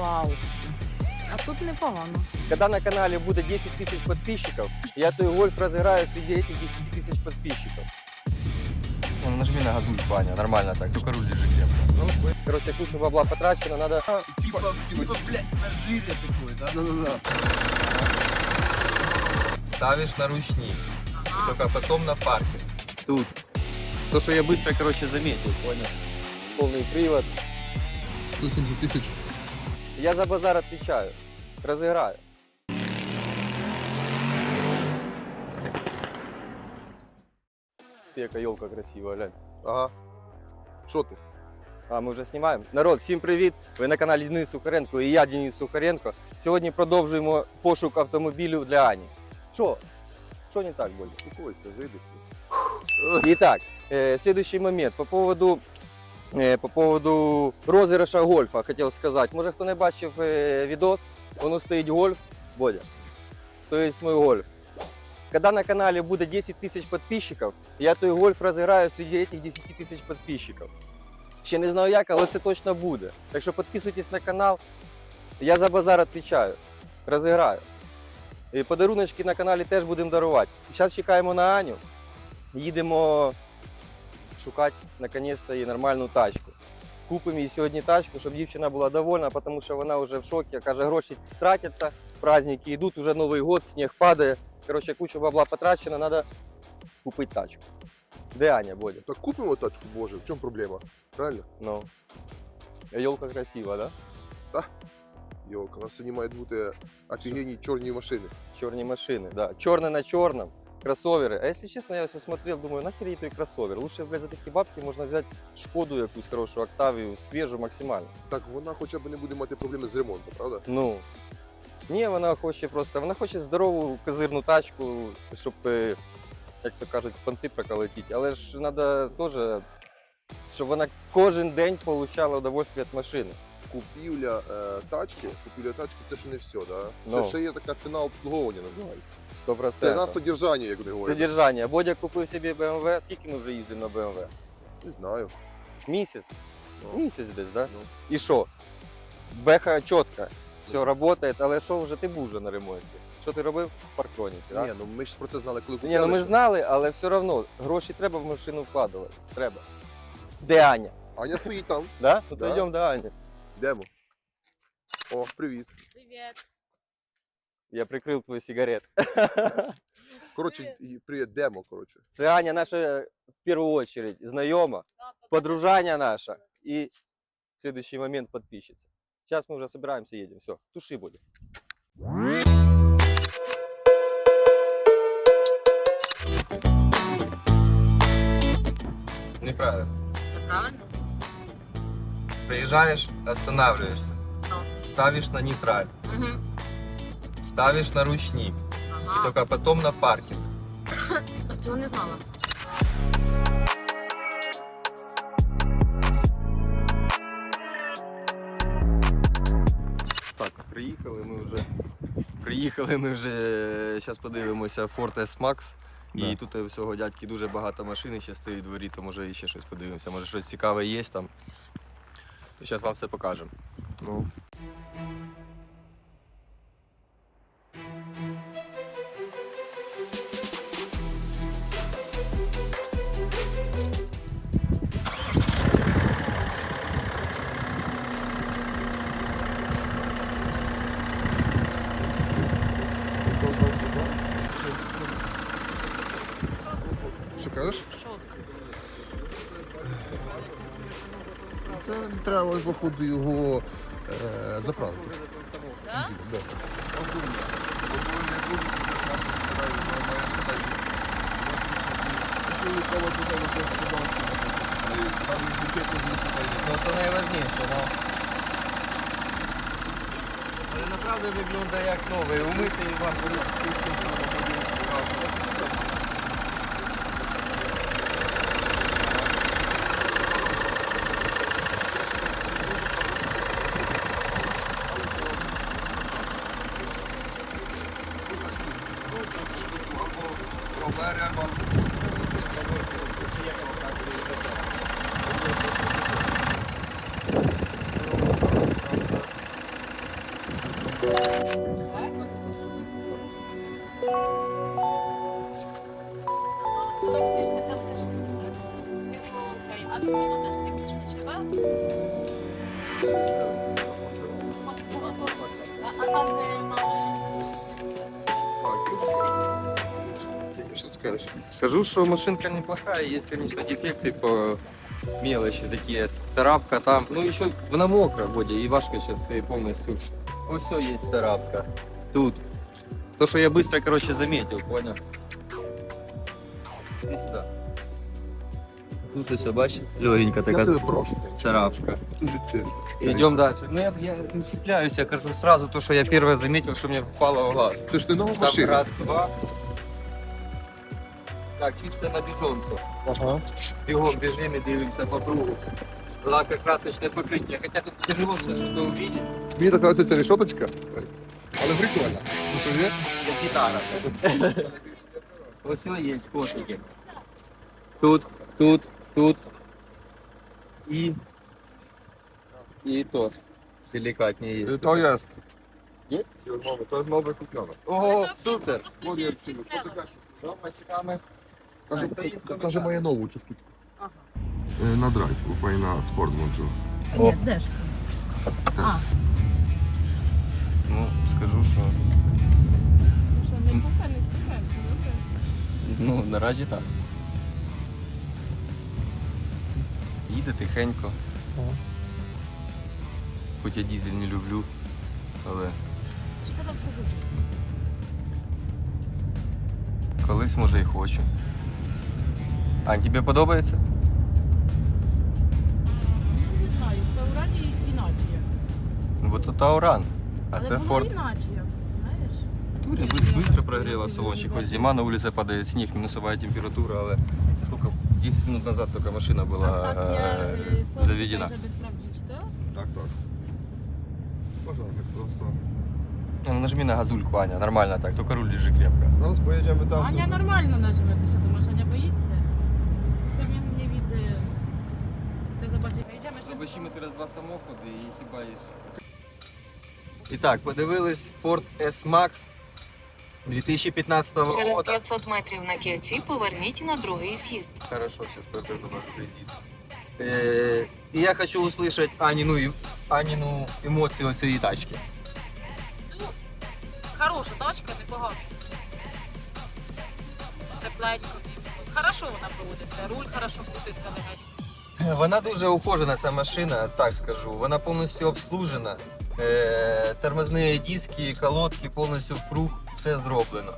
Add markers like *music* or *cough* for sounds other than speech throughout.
Вау. А тут непогано. Когда на канале будет 10 тысяч подписчиков, я той гольф разыграю среди этих 10 тысяч подписчиков. Ну, нажми на газуль, Ваня, нормально так, только руль держи крепко. Ну, короче, куча бабла потрачено, надо... Типа, типа, блядь, на жире такой, да? Да-да-да. Ставишь на ручник, и только потом на паркинг. Тут. То, что я быстро, короче, заметил, понял? Полный привод. 170 тысяч. Я за базар отвечаю. Разыграю. Яка елка красивая, глянь. Ага. Що ти? А, ми вже знімаємо. Народ, всім привіт! Ви на каналі Денис Сухаренко і я Денис Сухаренко. Сьогодні продовжуємо пошук автомобілів для Ані. Що? Що не так, Боль? Спокойся, видихни. Итак, э, следующий момент. По поводу, э, по поводу розыгрыша гольфа хотел сказать. Може хто не бачив э, відос, воно стоїть гольф, Бодя. То есть мой гольф. Когда на канале будет 10 тысяч подписчиков, я той гольф розіграю среди этих 10 тысяч подписчиков. Ще не знаю як, але це точно буде. Так що підписуйтесь на канал. Я за базар відповідаю. Розіграю. І подаруночки на каналі теж будемо дарувати. Зараз чекаємо на Аню. Їдемо шукати наконець-то їй нормальну тачку. Купимо їй сьогодні тачку, щоб дівчина була довольна, тому що вона вже в шокі. Каже, гроші тратяться, праздники йдуть, уже Новий год, сніг падає. Коротше, куча бабла потрачена, треба купити тачку. Де Аня, Бодя? Так купимо тачку, боже, в чому проблема? Правильно? Ну. Йолка красива, да? Йолка, у нас сьогодні мають бути офігенні чорні машини. Чорні машини, да. Чорне на чорному. Кроссоверы. А если честно, я все смотрел, думаю, нахер ей той кроссовер? Лучше, блядь, за такие бабки можно взять Шкоду якусь хорошу, Октавію, свіжу максимально. Так вона хоча б не буде мати проблеми з ремонтом, правда? Ну. Ні, вона хоче просто, вона хоче здорову козирну тачку, щоб, е, як то кажуть, понти проколотити. Але ж треба теж, щоб вона кожен день отримала удовольствие від машини. Купівля е, тачки, купівля тачки це ще не все, да? Ну. Ще, ще є така ціна обслуговування називається. 100%. Ціна содержання, як вони говорять. Содержання. Бодя купив собі BMW. Скільки ми вже їздимо на BMW? Не знаю. Місяць? Ну. Місяць десь, так? Да? Ну. І що? Беха чітко, все працює, але що вже ти був вже на ремонті? Що ти робив? В парктроніці, так? Ні, ну ми ж про це знали, коли Ні, ну ми ж знали, але все одно гроші треба в машину вкладувати. Треба. Де Аня? Аня стоїть там. *laughs* Да? Ну Да. то йдемо до Ані. Йдемо. О, привіт. Привіт. Я прикрив твою сигарет. *laughs* Коротше, привіт, демо, коротше. Це Аня наша в першу чергу знайома, подружання наша і в следующий момент підписчиця. Зараз ми вже збираємося, їдемо. Все, туши буде. Неправильно. Правильно? Приезжаешь, останавливаешься, ставишь на нейтраль, Угу. Ставишь на ручник, и Ага. только потом на паркинг. *coughs* Цього не знала. Так, приїхали ми вже. Приїхали ми вже. Зараз подивимося Ford S-Max. І тут е, всього дядьки дуже багато машин ще стоїть в дворі, то може ще щось подивимося. Може щось цікаве є там. Зараз вам все покажемо. Ну. Треба, походу, його е, заправити. Да? Да. Ну направду виглядає як новий. Умитий вам А Скажу, что машинка неплохая, есть, конечно, дефекты по мелочи такие, царапка там, ну еще она мокрая, Бодя, и Вашка сейчас полностью, вот все есть царапка, тут. То, что я быстро, короче, заметил, понял? Иди сюда. Тут все, бачиш, легенька Я така тебе прошу. царапка. Идем дальше. Ну я, я не цепляюсь, я кажу сразу то, что я первое заметил, что мне попало в глаз. Це ж не нова Там машина. раз, два. Так, чисто на біжонцю. Ага. Бігом біжимо і дивимося по кругу. Лакокрасочне покриття. Хоча тут тяжело все, що то увидеть. Мені так подобається ця решеточка. Але прикольно. Ну що, є? Як гітара. Ось є котики. Тут, тут, тут. І. І то. Делікатні є. То є. Є? То нове куплено. Ого, супер. ще я якісь ціну. Каже, каже, має нову цю штучку. Ага. На драйв, купай на спорт монджу. Ні, дешка. А, Ну, скажу, що. що не купе, не все добре. Ну, наразі так. Їде тихенько. Хоч я дізель не люблю, але Чи казав, що хочеш? колись може і хочу. Ань, тобі подобається? Ну, не знаю, в Таурані іначе якось. Ну, бо це Тауран, а Але це було Форд. іначе якось, знаєш? Турі швидко прогріла салончик. Ось зима, на вулиці падає сніг, мінусова температура, але скільки? 10 минут назад тільки машина А була стація е, е, Сорок заведена. вже без прав діджитал? Так, так. Пожалуйста, просто. Ну, нажми на газульку, Аня, нормально так, тільки руль держи крепко. Зараз поїдемо там. Аня нормально нажме, ти що думаєш, Zobaczymy teraz dwa samochody i chyba jest. І так, подивились Ford S-Max 2015 року. Через 500 метрів на кільці поверніть на другий з'їзд. Хорошо, сейчас покажу ваш резист. Е, І я хочу услышать Аніну, і- Аніну емоцію цієї тачки. Ну, хороша тачка, непогана. Тепленько. Хорошо вона проводиться, руль хорошо крутиться легенько. Вона дуже ухожена, ця машина, так скажу. Вона повністю обслужена. Е, тормозні диски, колодки повністю в круг, все зроблено.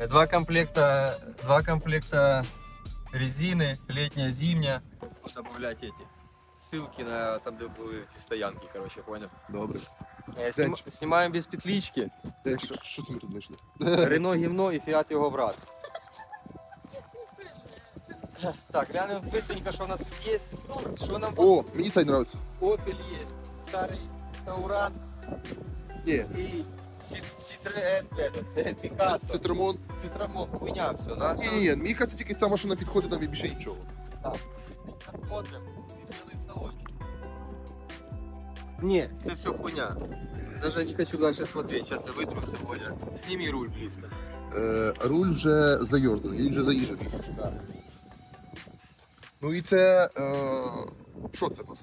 Е, Два комплекта, два комплекта резини, літня, зимня. Добавлять эти ссылки на там, де були ці стоянки, короче, понял. Добре. Е, сніма- Знімаємо без петлички. Що- ми тут знайшли? Рено гівно і Фіат його брат. Так, глянемо быстренько, що у нас тут є. Що нам О, мені цей нравиться. Opel есть, старый Тауран Ні, и Ци- Citroen, этот, э, це, Picasso, це Тремон. Цитрамон, хуйня все, да? Ні, ні, ні, мені кажется, тільки ця машина підходить нам і більше нічого. Посмотрим. Сделаем салончик. Не, это все хуйня. Даже не хочу дальше смотреть, сейчас я вытру сегодня. Сними руль близко. Е, руль вже зайорзаний, він вже заїжджений. Ну і це. Е, що це нас?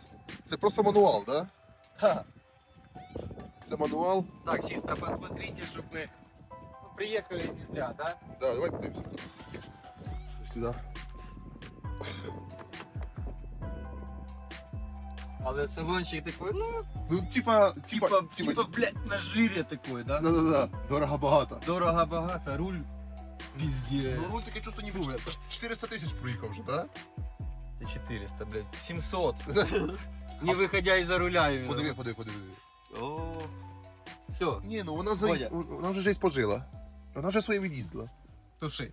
Це просто мануал, да? Ха. Це мануал. Так, чисто посмотрите, чтобы мы ну, приехали не зря, да? Да, давай подивимося зараз. Сюди. Але салончик такой, ну, Ну, типа, типа, типа, типа, типа, блядь, на жире такой, да? да, да, да, дорого багато. Дорого богато, руль везде. Ну, руль таке чувство не вийшло. 400 тисяч проїхав вже, да? 400, блядь, 700. Не выходя из-за руля. именно. Подиви, подиви, подиви. О, Все, Ні, ну вона за... Бодя. вона вже жесть пожила. Вона вже своє від'їздила. туши.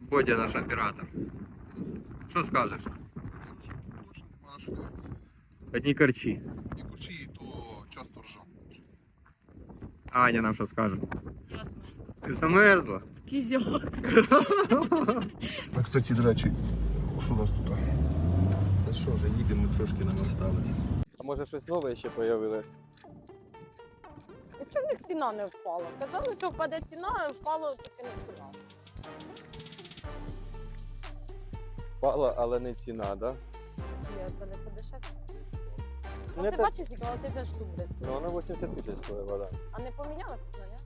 Бодя наш оператор. Що скажеш? Точно нема на що дивитися. Одні корчі. І курчі, то часто ржав. Аня нам що скаже? Я змерзла. Ти замерзла? Кізьок. *laughs* А, кстати, до речі, що у нас тут? Та що вже їдемо, трошки нам осталось. А може щось нове ще появилось? що в них ціна не впала? Казали, що впаде ціна, а впало таки не ціна. Пала, але не ціна, да? Ні, це не. Ну, Не ти те- бачиш, скільки оце 5 штук десь. Ну, вона 80 тисяч стоїть вода. А не помінялася ціна, ні?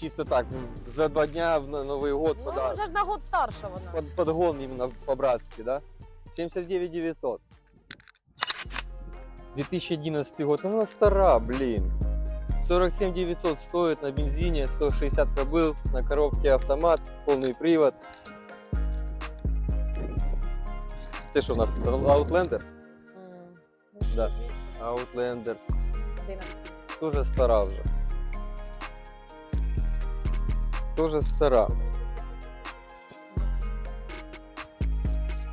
Чисто так, за два дня в на Новий год Ну, подарок. вже ж на год старша вона. Под, подгон именно по-братски, да? 79 900. 2011 год, ну она стара, блин. 47 900 стоит на бензине, 160 кобыл, на коробке автомат, полный привод. Це що у нас тут? Outlander? М, Да. 200, Outlander. 11. Тоже стара вже. Тоже стара.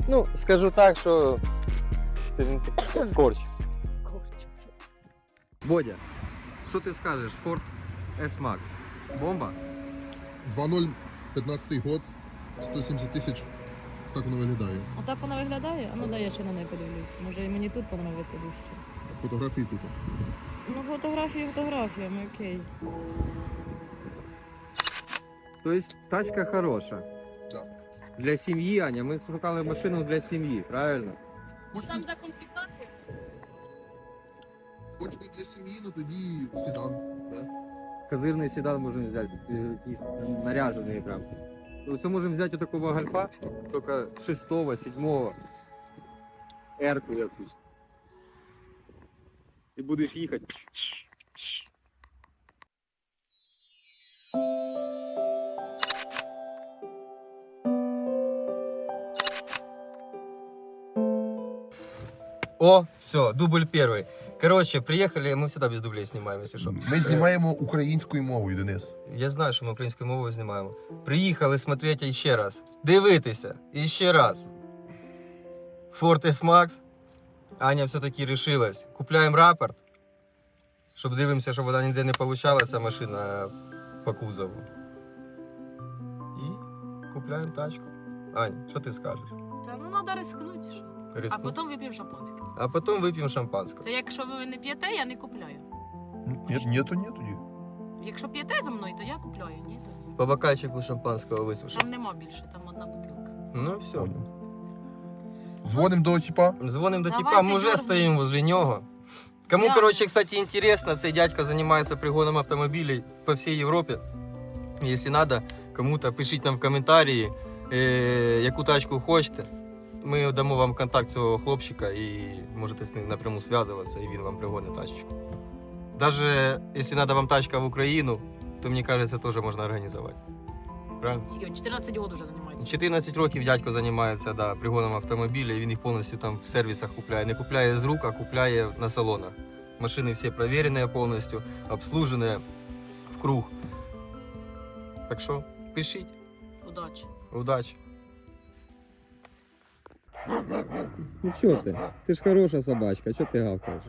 Ну, скажу так, що це він *coughs* такий корч. Корч. Бодя, що ти скажеш? Ford S-Max. Бомба? 2.0, 15 год, 170 тисяч. Так воно виглядає. Отак вона виглядає? А ну дай я ще на неї подивлюсь. Може і мені тут подобається дужче. Фотографії тут. Ну, фотографії фотографіями, окей. Тобто тачка хороша. Так. Для сім'ї, Аня, ми шукали машину для сім'ї, правильно? Там за комплектацію? хочете для сім'ї, ну тоді седан. Да? Козирний седан можемо взяти, е, якийсь наряжений прям. Ну, Це можемо взяти такого гольфа, тільки 6 7 Ерку якусь. І будеш їхати. О, все, дубль первый. Короче, приехали, мы всегда без дублей снимаем, если что. Ми знімаємо українською мовою, Денис. Я знаю, що ми українською мовою знімаємо. Приїхали смотрети ще раз. Дивитися іще раз. Ford S-Max. Аня все-таки рішилась. Купляємо рапорт, щоб дивимося, щоб вона ніде не получала ця машина по кузову. І купляємо тачку. Ань, що ти скажеш? Та ну треба рискнути. що. А Рискну? потім вип'ємо шампанське. а потім вип'ємо шампанського. Це якщо ви не п'єте, я не купляю. Ні, ні, то ні тоді. Якщо п'єте зі мною, то я купляю. Ні, то ні. По бокальчику шампанського висушимо. Там нема більше, там одна бутилка. Ну все. Дзвонимо до типа. Звоним до типа, мы уже стоим возле него. Кому, короче, кстати, интересно, цей дядька занимается пригоном автомобилей по всей Европе. Если надо, кому-то пишіть нам в коментарі, е, яку тачку хочете. Ми дамо вам контакт цього хлопчика і можете з ним напряму зв'язуватися, і він вам пригонить тачечку. Даже якщо треба вам тачка в Україну, то мені кажется, теж можна організувати. Правильно? Скільки? 14 років вже займається. 14 років дядько займається да, пригоном автомобіля, і він їх повністю там в сервісах купляє. Не купляє з рук, а купляє на салонах. Машини всі перевірені повністю, обслужені в круг. Так що, пишіть, Удачі. удачі. Ну що ти? Ти ж хороша собачка, що ти гавкаєш?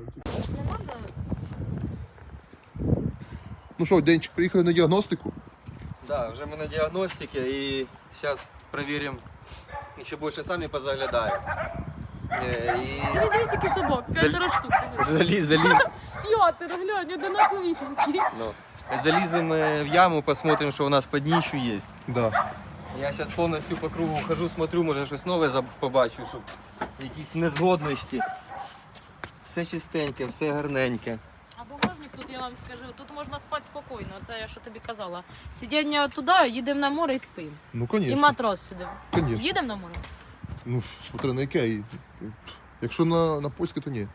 Ну що, Денчик, приїхали на діагностику. Да, вже ми на діагностиці і зараз перевіримо, і ще більше самі позаглядаємо. Е, І Диви, дивись, який собак, п'ятеро штук. дивись. заліз, заліз. *laughs* П'ятеро, глянь, одинаковісінькі. Ну, залізем е, в яму, посмотрим, що у нас під нічю є. Да. Я зараз повністю по кругу хожу, смотрю, може щось нове заб- побачу, щоб якісь незгодності. Все чистеньке, все гарненьке. А багажник тут, я вам скажу, тут можна спати спокійно, це я що тобі казала. Сидіння туди, їдемо на море і спимо. Ну, І звісно. матрос сидимо. Конечно. Їдемо на море? Ну, смотри, на яке. І- Якщо на, на польське, то ні.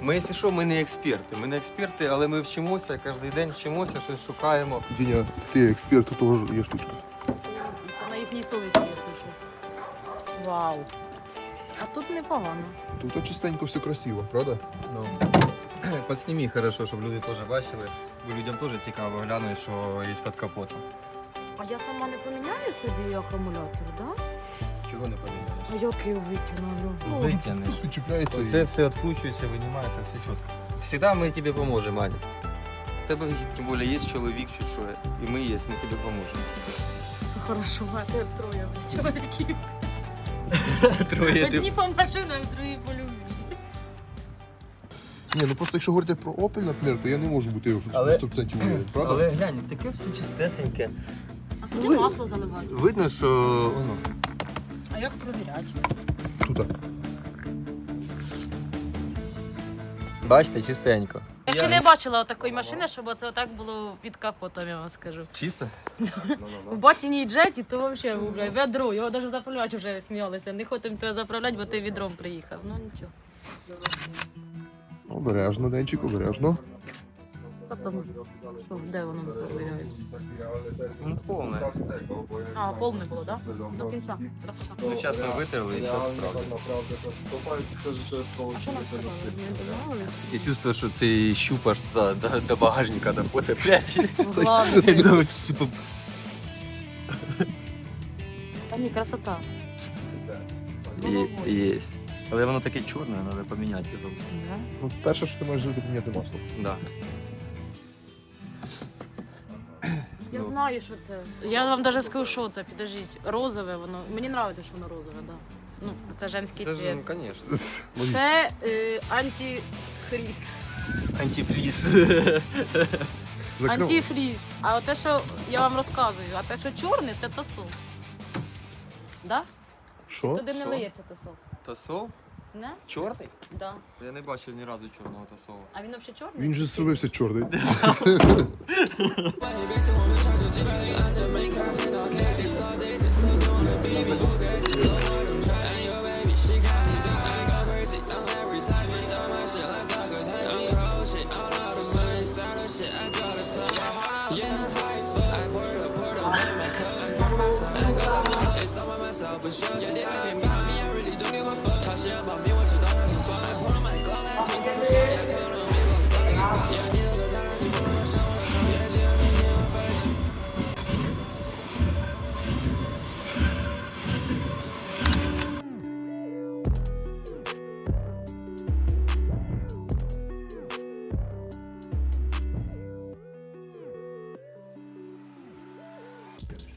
Ми, якщо що, ми не експерти. Ми не експерти, але ми вчимося, кожен день вчимося, щось шукаємо. Діня, ти експерт, тут теж є штучка. Це, на їхній совісті, я слышу. Вау. А тут непогано. Тут чистенько все красиво, правда? Ну, *clears throat* Подсніми хорошо, щоб люди теж бачили, бо людям теж цікаво глянути, що є під капотом. А я сама не поміняю собі акумулятор, да? Чого не поміняєш? А як я витягну? Ну, Витягнеш. Тут чіпляється Все, і... все відкручується, винімається, все чітко. Всегда ми тобі поможемо, Аня. У тебе тим більше є чоловік чи що, і ми є, ми тобі поможемо. Це хорошо, мати троє чоловіків. *laughs* Троє Одні по машинам, другі по любві. Ні, ну просто якщо говорити про Opel, наприклад, то я не можу бути в Але- 100% уверен, правда? Але глянь, таке все чистесеньке. А куди масло заливати? Видно, що воно. А як провіряти? Туди. Бачите, чистенько. Я ще не бачила такої машини, щоб це отак було під капотом, я вам скажу. Чисто? У баченій джеті то взагалі бля, ведро, його навіть заправляти вже сміялися. Не хочемо тебе заправляти, бо ти відром приїхав. Ну нічого. Обережно, Денчик, обережно. Потім, що, де воно провіряють? Ну, повне. А, пол не було, так? Да? До кінця. Красота. Ну, зараз ми витерли і зараз справді. А що нам сказали? Не домовили? Я чувствую, що цей щупаш до, до, до багажника доходить. *laughs* Блядь. Ну, ладно. Та ні, красота. Є. Але воно таке чорне, треба поміняти його. Да? Ну, перше, що ти маєш зробити, поміняти масло. Да. Знаю, що це. Я вам навіть скажу, що це, підождіть. Розове воно. Мені подобається, що воно розове, так. Да. Ну, це женський Це ж, цвіт. ну, звісно. Це е, антифріз. Антифріз. *laughs* Закрив. Антифріз. А те, що я вам розказую, а те, що чорне, це тосол. Да? Що? Туди не Що? лиється тосол. Тосол? Не? Чорний? Да. Я не бачив ні разу чорного тосолу. А він взагалі чорний? Він же зробився чорний. *laughs* 到不需要借点钱 i really don't give a fuck 想要我知道是酸 i pull my 说酸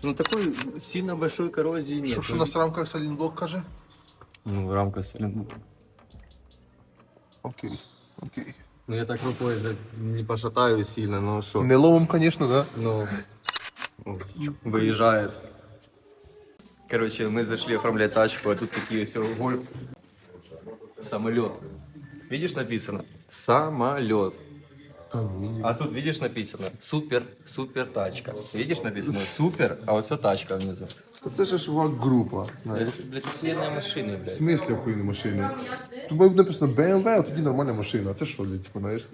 Ну такой сильно большой коррозии нет. Що, що у нас рамках салінблок каже? Ну, рамка сильно. Окей. Окей. Ну я так рукой же не пошатаю сильно, но что? Не звісно, да? Ну, выезжает. Короче, мы зашли оформлять тачку, а тут такие все гольф. Самолет. Видишь написано? Самолет. А тут видишь написано супер, супер тачка. Видишь написано супер, а вот все тачка внизу. Та це ж вак група. знаєш. Это, блядь, охуенные машины, В блядь. смислі охуєнні машини? Тут має бути написано BMW, а тоді нормальна машина. А це що, блядь, типу, знаєш?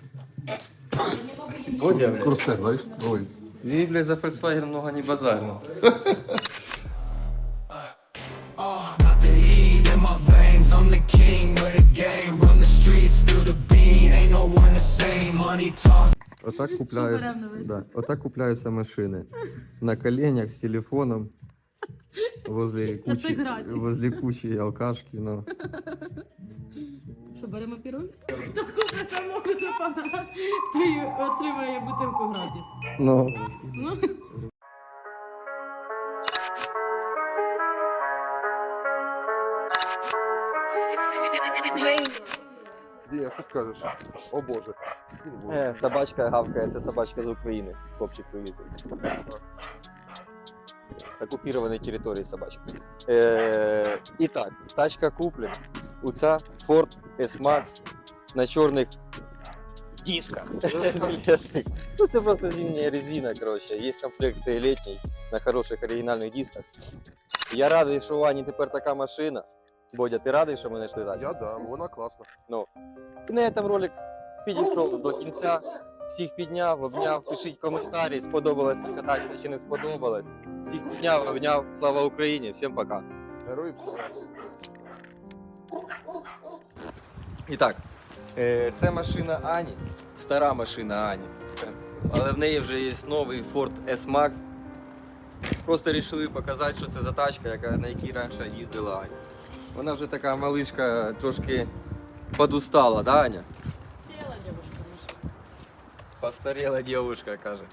Водя, блядь. Кростет, знаєш? Ой. И, блядь, за Volkswagen много не базарно. *laughs* Отак купляються, да, отак купляються машини. На коленях з телефоном. Возле кучі, гратись. возле кучі алкашки, ну. Що, беремо піруль? Хто купить самого запана, той отримає бутилку гратис. Ну, Ну, Дія, що скажеш? О Боже. Е, собачка гавкає, це собачка з України. Хлопчик привіз. З окупованої території собачка. Е, і так, тачка куплена. У ця Ford S-Max на чорних дисках. Ну це просто зимня резина, коротше. Є комплект літній на хороших оригінальних дисках. Я радий, що у Ані тепер така машина. Бодя, ти радий, що ми знайшли тачку? Я да, вона класна. І на цьому ролик підійшов до кінця. Всіх підняв, обняв, пишіть коментарі, сподобалась така тачка чи не сподобалась. Всіх підняв, обняв. Слава Україні! Всім пока. Героїв слава. І так, е, це машина Ані, стара машина Ані. Але в неї вже є новий Ford S-Max. Просто вирішили показати, що це за тачка, яка, на якій раніше їздила Аня. Вона вже така малишка трошки подустала, да, Аня? Постарела дівчинка наша. Постарела девушка, каже.